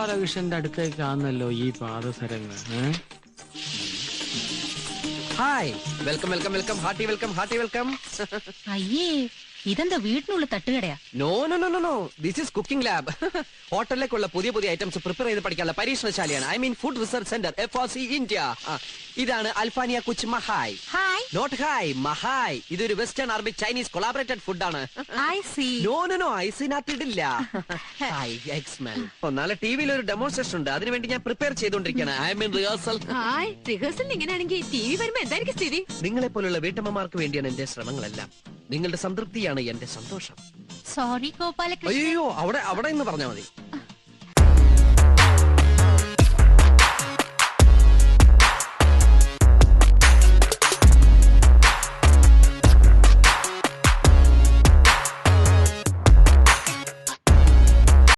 ഗോപാലകൃഷ്ണന്റെ അടുത്തേക്കാന്നല്ലോ ഈ പാദസരങ്ങൾ? Hi. Welcome welcome welcome. Hearty welcome hearty welcome. അയ്യേ ഇതെന്താ വീട്ടിനുള്ള തട്ടുകടയാ? No no no no no this is cooking lab ഹോട്ടലിലേക്കുള്ള പുതിയ പുതിയ ഐറ്റംസ് പ്രിപ്പയർ ചെയ്ത് പഠിക്കാനുള്ള പരീക്ഷണശാലയാണ്. I mean food research center F R C India ഇതാണ് അൽഫാനിയ കുച്ച് മഹായ്. ഹായ് നോട്ട് ഹായ് മഹായ്. ഇതൊരു വെസ്റ്റേൺ അറബിക് ചൈനീസ് കൊളാബറേറ്റഡ് ഫുഡാണ് I see no no no ഐസിനകത്ത് ഇടില്ല. ഹായ് എക്സ്മെൽ നാളെ ടി വിയിൽ ഒരു ഡെമോൺസ്ട്രേഷൻ ഉണ്ട്. അതിനുവേണ്ടി ഞാൻ പ്രിപ്പയർ ചെയ്തുകൊണ്ടിരിക്കുകയാണ്. I mean rehearsal hi rehearsal ഇങ്ങനെയാണെങ്കിൽ ടി വി വരുമ്പോ എന്തായിരിക്കും സ്ഥിതി? നിങ്ങളെ പോലുള്ള വീട്ടമ്മമാർക്ക് വേണ്ടിയാണ് എന്റെ ശ്രമങ്ങളെല്ലാം. നിങ്ങളുടെ സംതൃപ്തിയാണ് എന്റെ സന്തോഷം. സോറി ഗോപാലകൃഷ്ണൻ. അയ്യോ അവിടെ അവിടെ എന്ന് പറഞ്ഞാൽ മതി.